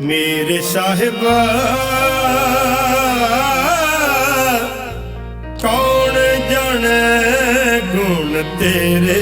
ਮੇਰੇ ਸਾਹਿਬਾ ਕੌਣ ਜਾਣੇ ਗੁਣ ਤੇਰੇ?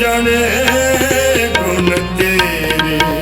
ਜਾਣੇ ਗੁਣ ਤੇਰੇ ਮੇਰੇ ਸਾਹਿਬਾ ਕੌਣ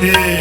ਗੁਣ